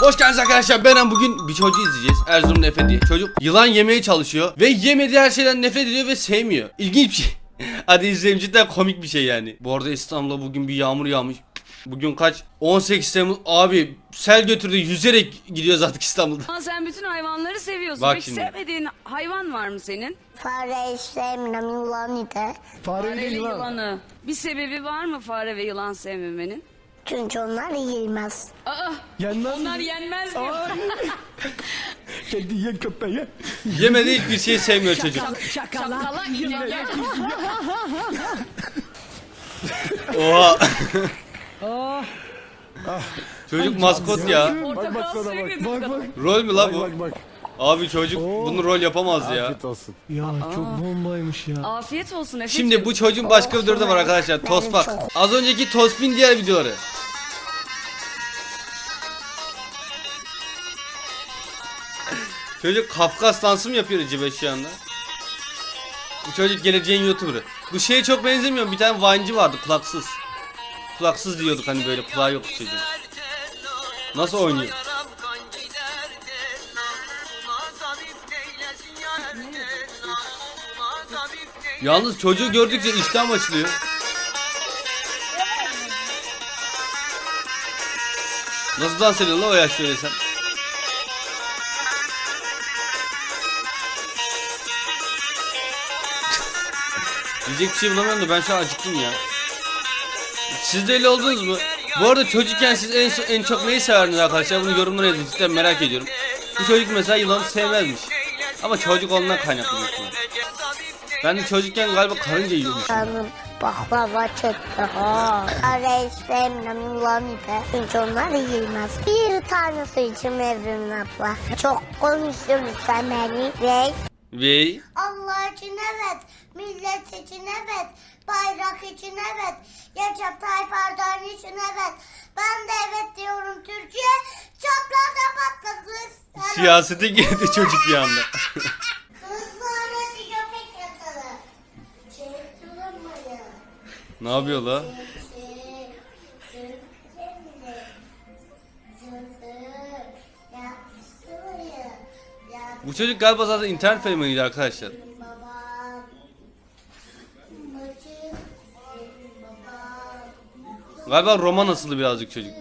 Hoş geldiniz arkadaşlar. Ben bugün bir çocuğu izleyeceğiz. Erzurum Efe diye. Çocuk yılan yemeye çalışıyor ve yemediği her şeyden nefret ediyor ve sevmiyor. İlginç bir şey. Hadi izleyelim cidden komik bir şey yani. Bu arada İstanbul'da bugün bir yağmur yağmış. Bugün kaç? 18 Temmuz. Abi sel götürdü. Yüzerek gidiyoruz artık İstanbul'da. Ama sen bütün hayvanları seviyorsun. Bak Peki şimdi. sevmediğin hayvan var mı senin? Fare sevmiyorum yılan ite. Fare Fare ve yılan. yılanı. Bir sebebi var mı fare ve yılan sevmemenin? Çünkü onlar yiyilmez. Aa, Yenmez onlar mi? yenmez mi? Ay. Kedi yiyen köpeği. Yemediği hiçbir şeyi sevmiyor çocuk. Şakala ineğe. Oha. Oh. çocuk maskot ya. Bak bak sana bak. Rol mü la Bak bu? bak bak. Abi çocuk bunu rol yapamaz ya. Afiyet olsun. Ya çok bombaymış ya. Afiyet olsun Efe'ciğim. Şimdi bu çocuğun başka videoları da var arkadaşlar. Tospak. Az önceki Tospin diğer videoları. Çocuk Kafkas dansı mı yapıyor acaba şu anda? Bu çocuk geleceğin YouTuber'ı. Bu şeye çok benzemiyor. Bir tane Vine'ci vardı kulaksız. Kulaksız diyorduk hani böyle kulağı yok çocuğun. Nasıl oynuyor? Yalnız çocuğu gördükçe iştahım açılıyor. Nasıl dans ediyorsun lan o yaşta öyle sen? Diyecek bir şey bulamıyorum da ben şu an acıktım ya. Siz de öyle oldunuz mu? Bu arada çocukken siz en, en çok neyi severdiniz arkadaşlar? Bunu yorumlara yazın. Cidden merak ediyorum. Bu çocuk mesela yılanı sevmezmiş. Ama çocuk ondan kaynaklı ihtimal. Ben de çocukken galiba karınca yiyormuşum. Canım baklava çekti ha. Sevmiyorum yılan ite. Çünkü onlar yiyilmez. Bir tane su Evrim abla. Çok konuşuyorsan beni ve Ve Allah için evet, millet için evet, bayrak için evet, Recep Tayyip Erdoğan için evet. Ben de evet diyorum Türkiye çatlasa patlasın. siyasete girdi çocuk bir anda. ne yapıyor la? Bu çocuk galiba zaten internet fenomeniydi arkadaşlar. Galiba roman asılı birazcık çocuk.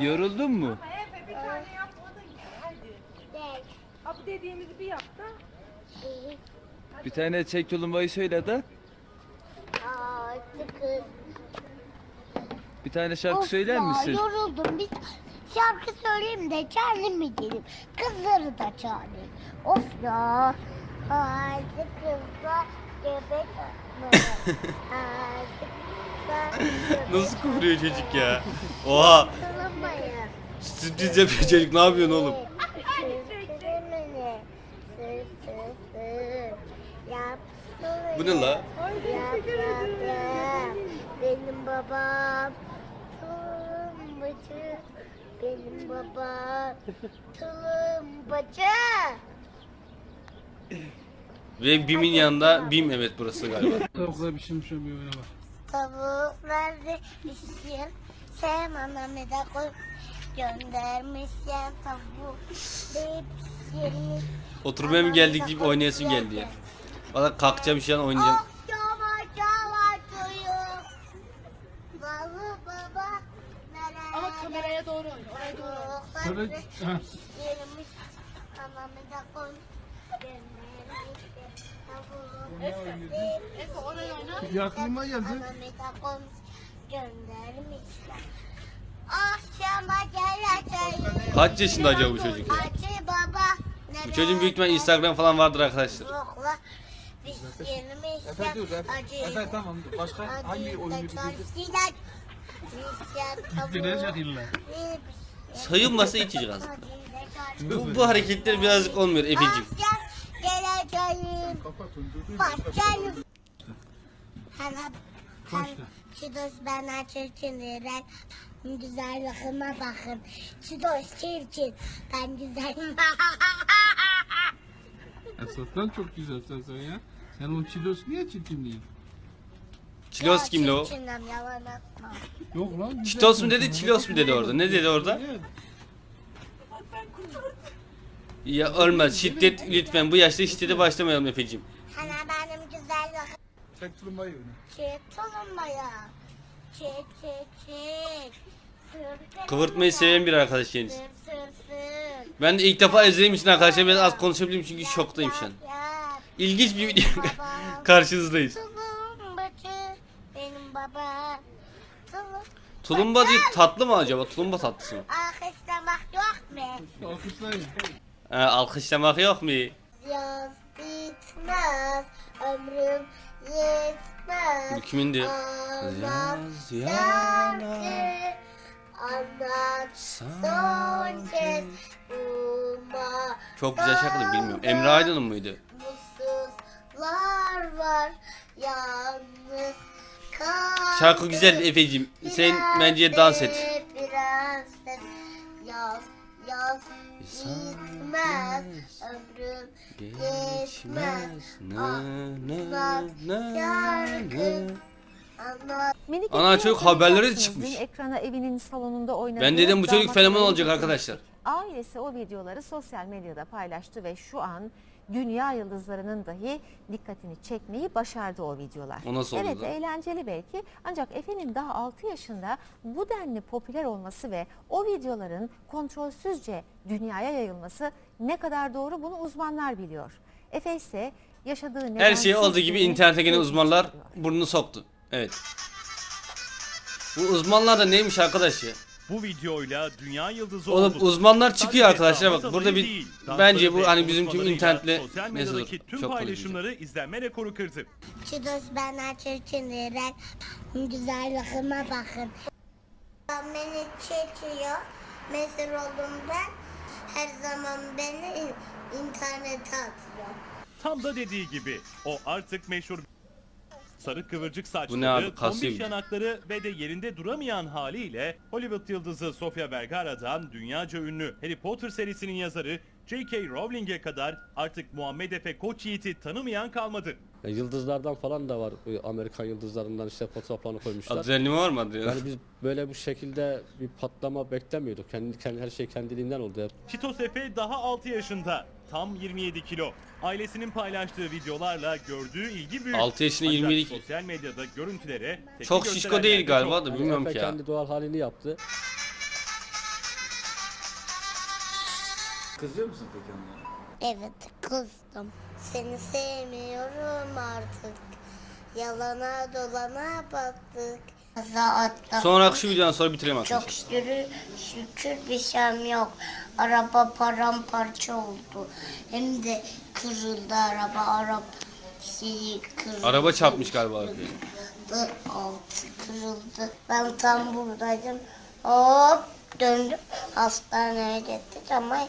Yoruldun mu? Efe bir tane yap o da hadi. Ha bu dediğimizi bir yap da. Bir tane çek tulumbayı söyle de. Bir tane şarkı söyler misin? Yoruldum. Bir şarkı söyleyeyim de kendim mi geleyim? Kızları da çağırayım. Of ya. Kızlar göbek atmalı. Göbek Nasıl kıvırıyor çocuk ya? Oha! Striptiz yapıyor çocuk ne yapıyorsun oğlum? Sürtüremeni. Sür sür sür. Yapsın. Bu ne la? Benim babam tulumbacı benim babam tulumbacı Ve Bim'in yanında Bim evet burası galiba. Tavuklar pişirmiş bir oyuna bak. tavuk nerede pişir sen anamı da koy göndermişsen tavuk bir pişirir Oturmaya mı geldik deyip oynayasın geldi ya. Valla kalkacağım şu an oynayacağım. Ama kameraya doğru oyna. Oraya doğru. Evet. Yerimiz anamı da koy. Göndermişler. Efe oraya oyna. Yakınıma geldi. Göndermişler. Akşama geleceğim. Kaç yaşında acaba bu çocuk ya? Baba. Bu çocuğun büyük ihtimal Instagram falan vardır arkadaşlar. Biz yermişler. Efe dur Efe. Efe tamam dur. Başka hangi oyunu yer tavuğu. illa. Sayılmasa içecek aslında. Bu, bu hareketler birazcık olmuyor Efe'cim. Hem Çitos bana çirkinler. Güzel bakıma bakın. Çitos çirkin. Ben güzelim. Esasdan çok güzel sen ya. Sen o çilos niye çirkin değil? Çilos kim lo? Çirkinim, yalan atma. Yok lan. güzel Çitos mu dedi, çilos mu dedi orada? Ne dedi orada? Evet. Ya olmaz şiddet lütfen bu yaşta şiddete başlamayalım Efe'cim. Hani benim güzel bakın. Çek tulumbayı öne. Çek tulumaya. Çek çek çek. Sür Kıvırtmayı seven bir arkadaş kendisi. Sür sür sür. Ben de ilk defa izlediğim için arkadaşlar biraz az konuşabilirim çünkü şoktayım şu an. İlginç bir video karşınızdayız. Tulumbacı benim baba. Tulum. Tulumbacı tatlı mı acaba? Tulumba tatlısı mı? Alkışlamak yok mu? Alkışlayın. Ha, alkışlamak yok mu? Yaz bitmez, ömrüm yetmez. Bu kimindi? Anlat Yaz yana son kez. Çok güzel şarkı da bilmiyorum. Emre Aydın'ın mıydı? Mutsuzlar var, yalnız kaldım. Şarkı güzel Efe'cim. Sen bence dans et. Prenses, yaz, yaz bitmez, ömrüm Geçmez. geçmez. Na na na Şarkı, na. Minik Ana çocuk haberleri de hatırlayacaksınız. çıkmış. Dün ekrana evinin salonunda oynadığı Ben dedim bu çocuk damat fenomen olacak arkadaşlar. Ailesi o videoları sosyal medyada paylaştı ve şu an dünya yıldızlarının dahi dikkatini çekmeyi başardı o videolar. O nasıl oldu Evet lan? eğlenceli belki ancak Efe'nin daha 6 yaşında bu denli popüler olması ve o videoların kontrolsüzce dünyaya yayılması ne kadar doğru bunu uzmanlar biliyor. Efe ise yaşadığı Her şey nedensiz olduğu gibi bir internete tepki uzmanlar çıkarıyor. burnunu soktu. Evet. Bu uzmanlar da neymiş arkadaş ya? Bu videoyla dünya yıldızı Oğlum oldu. uzmanlar çıkıyor Sadece arkadaşlar bak burada bir değil, bence bu hani bizim tüm internetle sosyal neyse medyadaki dur, tüm çok paylaşımları izlenme rekoru kırdı. Çitos bana çirkinlerek güzel bakıma bakın. Beni çekiyor. Mesir olduğumda her zaman beni internete atıyor. Tam da dediği gibi o artık meşhur sarı kıvırcık abi, saçları, tombiş de. yanakları ve de yerinde duramayan haliyle Hollywood yıldızı Sofia Vergara'dan dünyaca ünlü Harry Potter serisinin yazarı J.K. Rowling'e kadar artık Muhammed Efe Koç Yiğit'i tanımayan kalmadı. Ya Yıldızlardan falan da var. Bu Amerikan yıldızlarından işte fotoğraflarını koymuşlar. adrenalin var mı adrenalin? Yani biz böyle bu şekilde bir patlama beklemiyorduk. Kendi, kendi her şey kendiliğinden oldu. hep. Çitos Efe daha 6 yaşında. Tam 27 kilo. Ailesinin paylaştığı videolarla gördüğü ilgi büyük. 6 yaşında Ancak 27 kilo. sosyal medyada görüntülere tepki Çok şişko gösterenler değil de galiba da bilmiyorum Efe ki ya. kendi doğal halini yaptı. Kızıyor musun peki ona? Evet kızdım. Seni sevmiyorum artık. Yalana dolana baktık. Zaten Sonra şu videodan sonra bitirelim arkadaşlar. çok şükür, şükür bir şeyim yok. Araba paramparça oldu. Hem de kırıldı araba. Araba şeyi kırıldı. Araba çarpmış galiba arkaya. Kırıldı, Altı kırıldı. Ben tam buradaydım. Hop döndüm. Hastaneye gittik ama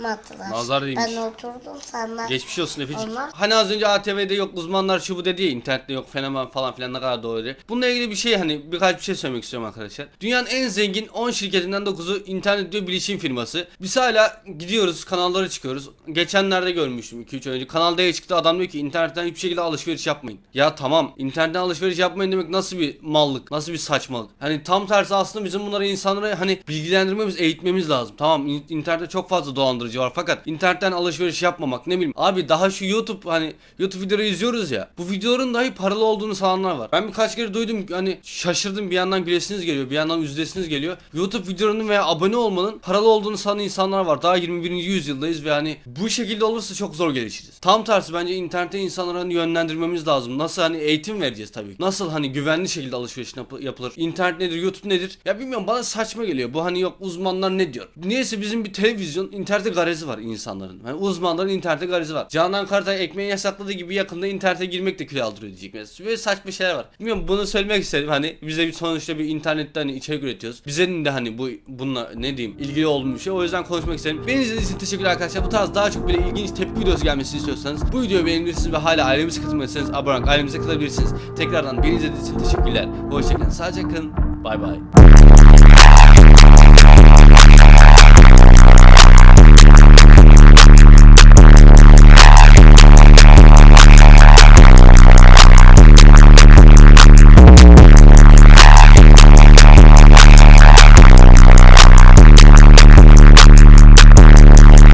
yapmadılar. Nazar değmiş. Ben oturdum sanlar. Geçmiş olsun. Onlar- Hani az önce ATV'de yok uzmanlar şu bu dedi ya internette yok fenomen falan filan ne kadar doğru. Bununla ilgili bir şey hani birkaç bir şey söylemek istiyorum arkadaşlar. Dünyanın en zengin 10 şirketinden 9'u internet diyor bilişim firması. Biz hala gidiyoruz kanallara çıkıyoruz. Geçenlerde görmüştüm 2-3 önce. Kanal D'ye çıktı adam diyor ki internetten hiçbir şekilde alışveriş yapmayın. Ya tamam internetten alışveriş yapmayın demek nasıl bir mallık nasıl bir saçmalık. Hani tam tersi aslında bizim bunları insanlara hani bilgilendirmemiz eğitmemiz lazım. Tamam in- internette çok fazla dolandırıcı var fakat internetten alışveriş yapmamak ne bileyim. Abi daha şu YouTube hani YouTube videoları izliyoruz ya. Bu videoların dahi paralı olduğunu sananlar var. Ben birkaç kere duydum hani şaşırdım bir yandan gülesiniz geliyor bir yandan üzülesiniz geliyor. YouTube videolarının veya abone olmanın paralı olduğunu sanan insanlar var. Daha 21. yüzyıldayız ve hani bu şekilde olursa çok zor gelişiriz. Tam tersi bence internete insanları hani yönlendirmemiz lazım. Nasıl hani eğitim vereceğiz tabii. Nasıl hani güvenli şekilde alışveriş yapı- yapılır. İnternet nedir, YouTube nedir? Ya bilmiyorum bana saçma geliyor. Bu hani yok uzmanlar ne diyor? Niyeyse bizim bir televizyon internete garezi var insanların. Hani uzmanların internete garezi var. Canan Karatay ekmeği yasakladığı gibi yakında internete girmek de kilo aldırıyor diyecek mesela. Böyle saçma şeyler var. Bilmiyorum bunu söylemek istedim. Hani bize bir sonuçta bir internette hani içerik üretiyoruz. Bizenin de hani bu bununla ne diyeyim ilgili bir şey. O yüzden konuşmak istedim. Beni izlediğiniz için teşekkürler arkadaşlar. Bu tarz daha çok böyle ilginç tepki videosu gelmesini istiyorsanız bu videoyu beğenirsiniz ve hala ailemize katılmadıysanız abone olarak ailemize katılabilirsiniz. Tekrardan beni izlediğiniz için teşekkürler. Hoşçakalın. Sağlıcakla kalın. Bay bay.